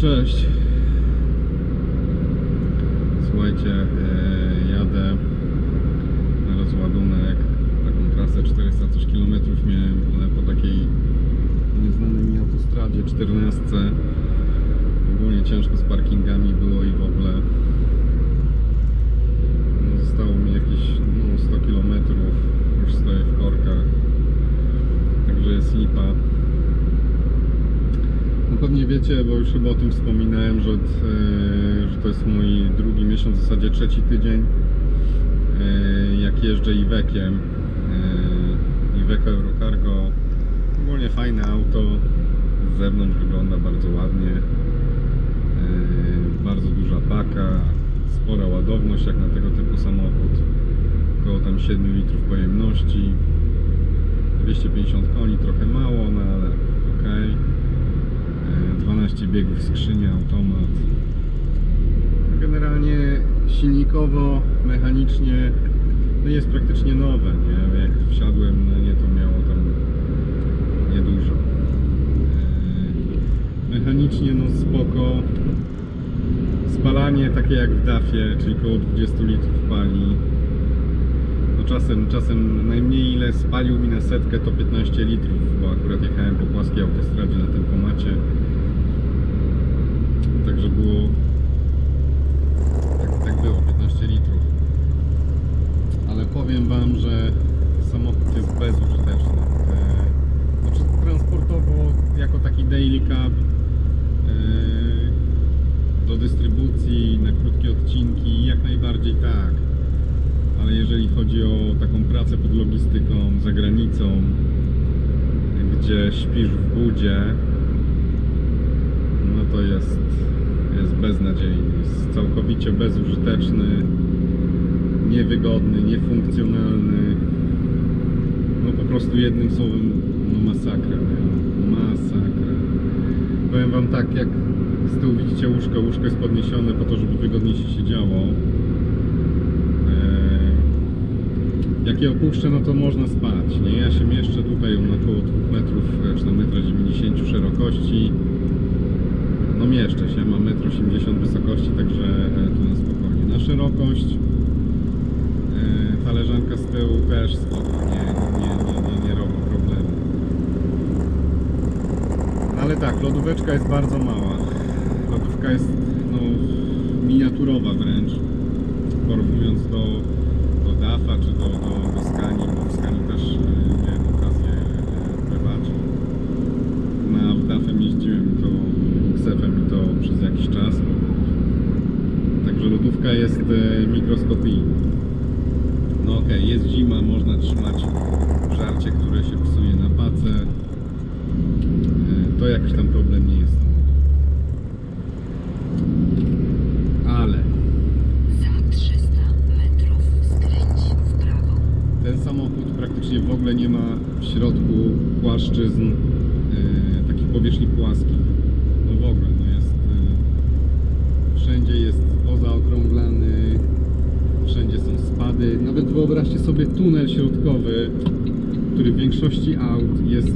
cześć. Słuchajcie, e, jadę na rozładunek. Taką trasę 400 coś kilometrów miałem, ale po takiej nieznanej mi autostradzie 14. Ogólnie ciężko z parkingami było i w ogóle. No, zostało mi jakieś no, 100 kilometrów. Już stoję w korkach. Także jest lipa. No pewnie wiecie, bo już chyba o tym wspominałem, że, e, że to jest mój drugi miesiąc, w zasadzie trzeci tydzień, e, jak jeżdżę Ivekiem. E, Iveco Eurocargo. Ogólnie fajne auto. Z zewnątrz wygląda bardzo ładnie. Bardzo duża paka, spora ładowność jak na tego typu samochód. Około tam 7 litrów pojemności. 250 koni, trochę mało, no ale okej. E, 12 biegów skrzynia, automat. Generalnie silnikowo, mechanicznie no jest praktycznie nowe, nie? Jak wsiadłem na nie to miało tam niedużo. E, Mechanicznie no spoko. Spalanie takie jak w DAFie, czyli około 20 litrów pali. Czasem, czasem najmniej ile spalił mi na setkę to 15 litrów, bo akurat jechałem po płaskiej autostradzie na tempomacie. Także było. Tak, tak było, 15 litrów. Ale powiem Wam, że samochód jest bezużyteczny. Jeżeli chodzi o taką pracę pod logistyką za granicą, gdzie śpisz w budzie, no to jest, jest beznadziejny, jest całkowicie bezużyteczny, niewygodny, niefunkcjonalny. No po prostu jednym słowem, no masakra, nie? masakra. Powiem wam tak, jak z tyłu widzicie łóżko, łóżko jest podniesione po to, żeby wygodniej się siedziało. Eee, Jak je opuszczę, no to można spać. Nie? Ja się mieszczę tutaj około 2 metrów, e, czy na 1,90 m szerokości. No mieszczę się, mam 1,80 m wysokości, także e, tu na spokojnie. Na szerokość e, ta leżanka z tyłu też spoko, nie, nie, nie, nie robi problemu. Ale tak, lodóweczka jest bardzo mała. Lodówka jest no, miniaturowa wręcz. Porównując do, do DAFA czy do, do, Scanii, bo w Scanii też e, miałem okazję e, bywać. Na DAFem jeździłem to XF-em i to przez jakiś czas. Także lodówka jest e, mikroskopijna. No okej, jest zima, można trzymać żarcie, które się psuje na pace. E, To jakiś tam problem nie jest. Ale Za 300 metrów skręć w prawo. ten samochód praktycznie w ogóle nie ma w środku płaszczyzn e, takich powierzchni płaskich. No w ogóle, no jest e, wszędzie jest pozaokrąglany, wszędzie są spady. Nawet wyobraźcie sobie tunel środkowy, który w większości aut jest,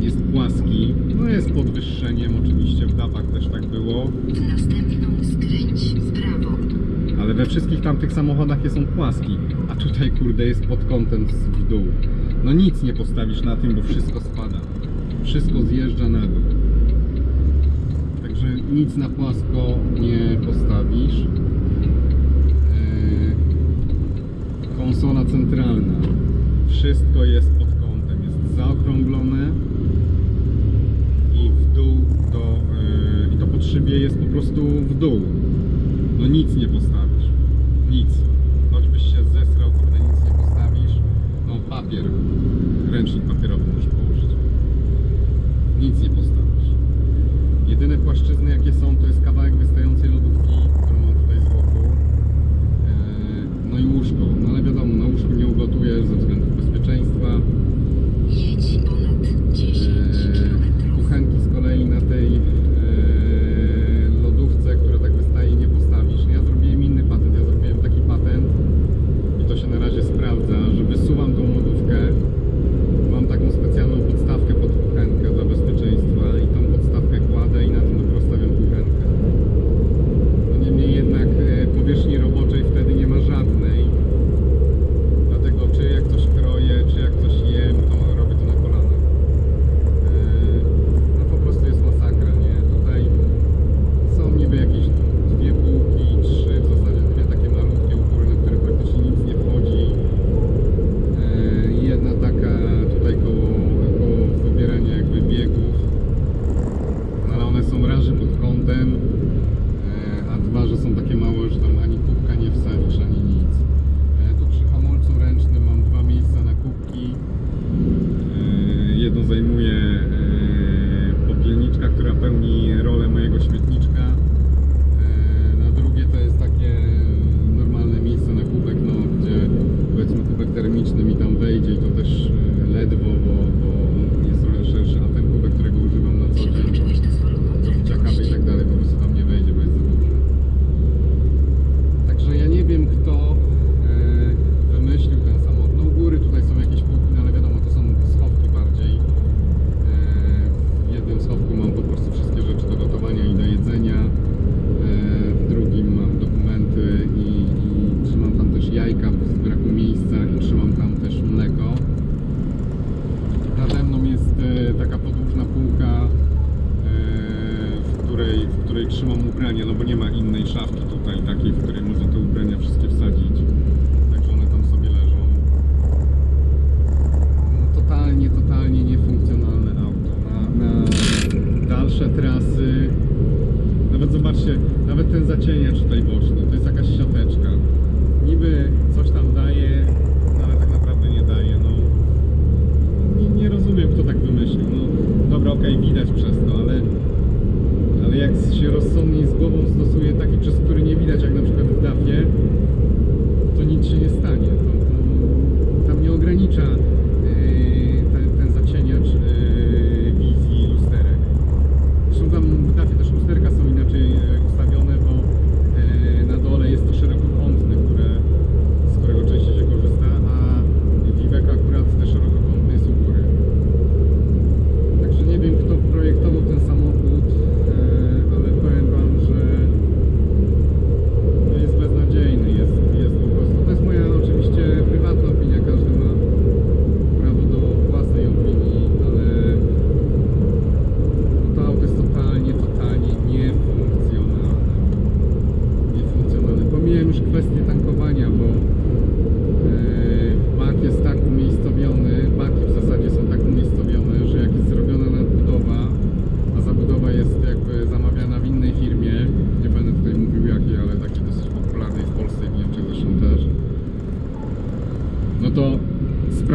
jest płaski. No jest podwyższeniem, oczywiście w dawach też tak było. Następną skręć w prawo. Ale we wszystkich tamtych samochodach jest on płaski, a tutaj kurde jest pod kątem w dół. No nic nie postawisz na tym, bo wszystko spada. Wszystko zjeżdża na dół. Także nic na płasko nie postawisz. Eee, Konsola centralna. Wszystko jest pod kątem. Jest zaokrąglone i w dół to, eee, i to pod szybie jest po prostu w dół. No nic nie postawisz. Nic.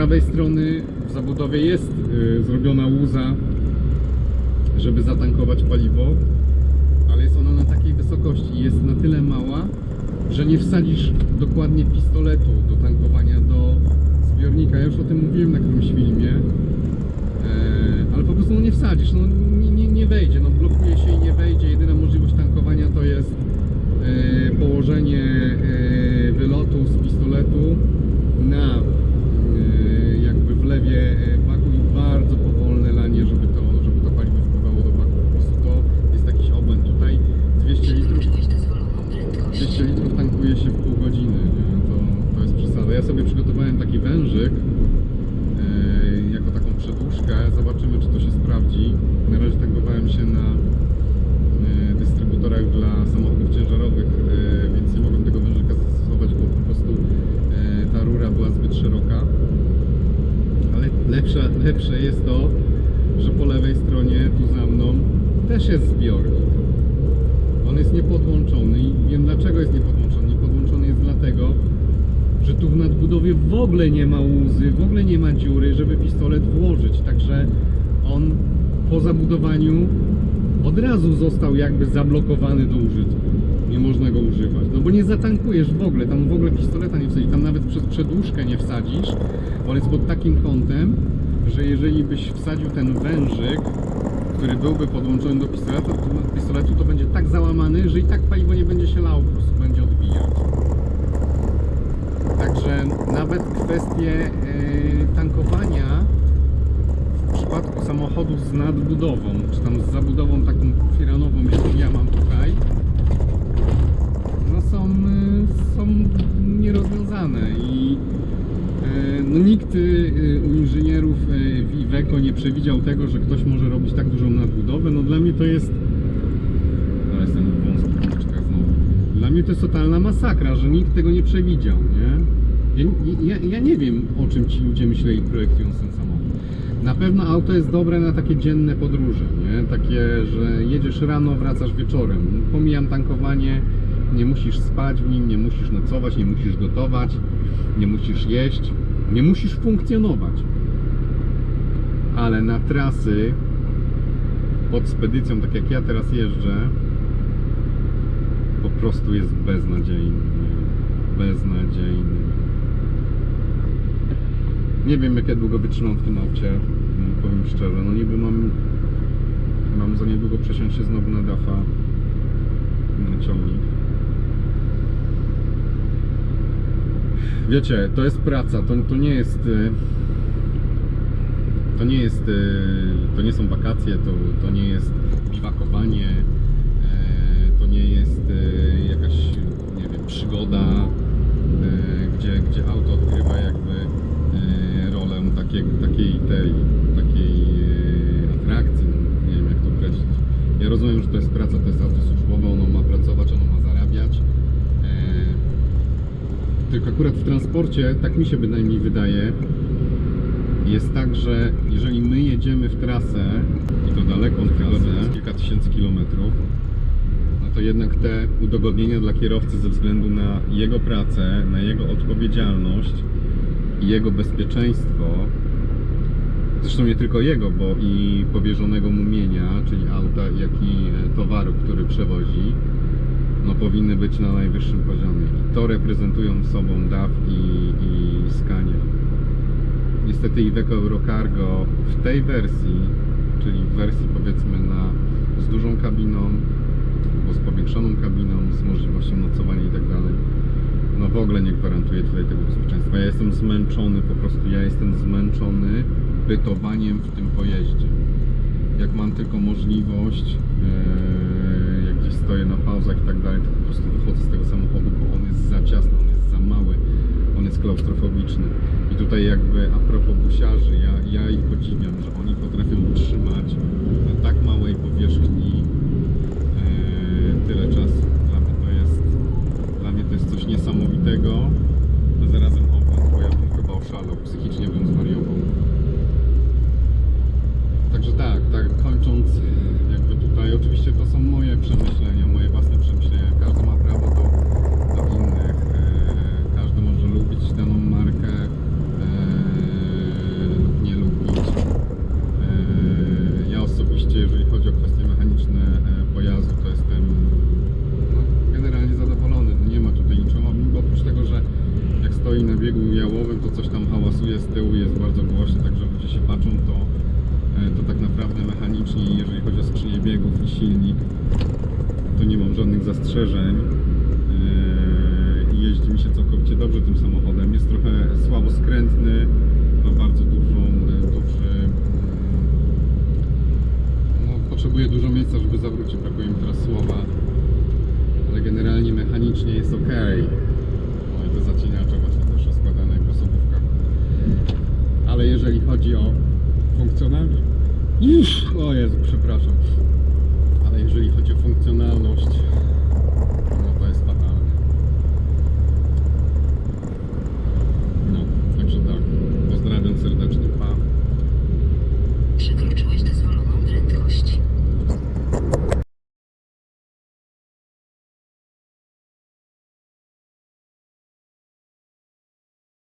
Prawej strony w zabudowie jest y, zrobiona łuza, żeby zatankować paliwo, ale jest ona na takiej wysokości jest na tyle mała, że nie wsadzisz dokładnie pistoletu do tankowania do zbiornika. Ja już o tym mówiłem na którymś filmie, e, ale po prostu no nie wsadzisz, no nie, nie, nie wejdzie, no blokuje się i nie wejdzie. Jedyna możliwość tankowania to jest e, położenie e, wylotu z pistoletu na e, jakby wlewie e, baku i bardzo powolne lanie, żeby to, żeby to paliwo wpływało do baku. Po prostu to jest jakiś obłęd. Tutaj 200 litrów Przekroczyłeś dozwoloną prędkość. 200 litrów tankuje się w pół godziny, nie? To, to jest przesada. Ja sobie przygotowałem taki wężyk yy, jako taką Zobaczymy, czy to się sprawdzi. Na razie tankowałem się na yy, dystrybutorach dla samochodów ciężarowych, yy, więc nie mogłem tego wężyka zastosować, bo po prostu yy, ta rura była zbyt szeroka. Ale lepsze, lepsze jest to, że po lewej stronie, tu za mną, też jest zbiornik. On jest niepodłączony i wiem dlaczego jest niepodłączony. Niepodłączony jest dlatego, że tu w nadbudowie w ogóle nie ma łzy, w ogóle nie ma dziury, żeby pistolet włożyć. Także on po zabudowaniu od razu został jakby zablokowany do użytku. Nie można go używać. No bo nie zatankujesz w ogóle, tam w ogóle pistoleta nie wsadzisz, tam nawet przez przedłużkę nie wsadzisz. On jest pod takim kątem, że jeżeli byś wsadził ten wężyk, który byłby podłączony do pistoletu, to, pistoletu, to będzie tak załamany, że i tak paliwo nie będzie się lało, po prostu będzie odbijać. Także nawet kwestie e, tankowania w przypadku samochodów z nadbudową, czy tam z zabudową taką firanową, jaką ja mam tutaj, no są, y, są nierozwiązane i e, no nikt y, u inżynierów y, Iveco nie przewidział tego, że ktoś może robić tak dużą nadbudowę. No dla mnie to jest no jestem w wąskich znowu. Dla mnie to jest totalna masakra, że nikt tego nie przewidział, nie? Ja, ja, ja nie wiem, o czym ci ludzie myśleli projektując ten samochód. Na pewno auto jest dobre na takie dzienne podróże, nie? Takie, że jedziesz rano, wracasz wieczorem. Pomijam tankowanie, nie musisz spać w nim, nie musisz nocować, nie musisz gotować, nie musisz jeść, nie musisz funkcjonować. Ale na trasy pod spedycją, tak jak ja teraz jeżdżę, po prostu jest beznadziejny. Beznadziejny. Nie wiem, jak ja długo wytrzymam w tym aucie, mm, powiem szczerze. No niby mam, mam za niedługo przesiąść się znowu na dafa, na ciągnik. Wiecie, to jest praca, to, to nie jest... y, To nie jest, y, to nie są wakacje, to, to nie jest biwakowanie, e, to nie jest y, jakaś, nie wiem, przygoda, gdzie, gdzie auto odgrywa jakby rolę takiej, takiej tej, takiej y, atrakcji, nie wiem jak to określić. Ja rozumiem, że to jest praca, to jest auto służbowe, ono ma pracować, ono ma zarabiać. E, tylko akurat w transporcie, tak mi się bynajmniej wydaje, jest tak, że jeżeli my jedziemy w trasę, i to daleką trasę, kilka tysięcy kilometrów, no to jednak te udogodnienia dla kierowcy ze względu na jego pracę, na jego odpowiedzialność i jego bezpieczeństwo, zresztą nie tylko jego, bo i powierzonego mu mienia, czyli auta, jak i e, towaru, który przewozi, no powinny być na najwyższym poziomie. I to reprezentują sobą DAF i, i Scania. Niestety Iveco Eurocargo w tej wersji, czyli w wersji powiedzmy na, z dużą kabiną, albo z powiększoną kabiną, z możliwością nocowania i tak dalej, no w ogóle nie gwarantuje tutaj tego bezpieczeństwa. Ja jestem zmęczony, po prostu ja jestem zmęczony bytowaniem w tym pojeździe. Jak mam tylko możliwość, yy, jak gdzieś stoję na pauzach i tak dalej, to po prostu wychodzę z tego samochodu, bo on jest za ciasny, on jest za mały, on jest klaustrofobiczny. I tutaj jakby a propos busiarzy, ja, ja ich podziwiam, że oni potrafią utrzymać na tak małej powierzchni yy, tyle czasu. Dla mnie to jest, dla mnie to jest coś niesamowitego, a zarazem obłęd, bo ja bym chyba oszalał, psychicznie bym zwariował. Także tak, tak, kończąc jakby tutaj, oczywiście to są moje przemyślenia, moje własne przemyślenia, każdy ma prawo do, do innych, e, każdy może lubić daną markę, stoi na biegu jałowym, to coś tam hałasuje z tyłu, jest bardzo głośno, także ludzie się patrzą, to, e, to tak jeżeli chodzi o skrzynię biegów i silnik, to nie mam żadnych zastrzeżeń. I Jeździ mi się całkowicie dobrze tym samochodem. Jest trochę słabo skrętny, ma bardzo dużą, e, duży, mm, no, potrzebuje dużo miejsca, żeby zawrócić, brakuje mi teraz słowa ale generalnie mechanicznie jest ok. No i zacieniacze właśnie też rozkładane jak w osobówkach. Ale jeżeli chodzi o funkcjonalność... Iż, o Jezu, przepraszam. Ale jeżeli chodzi o funkcjonalność, no to jest fatalne. No, także tak. Pozdrawiam serdecznie.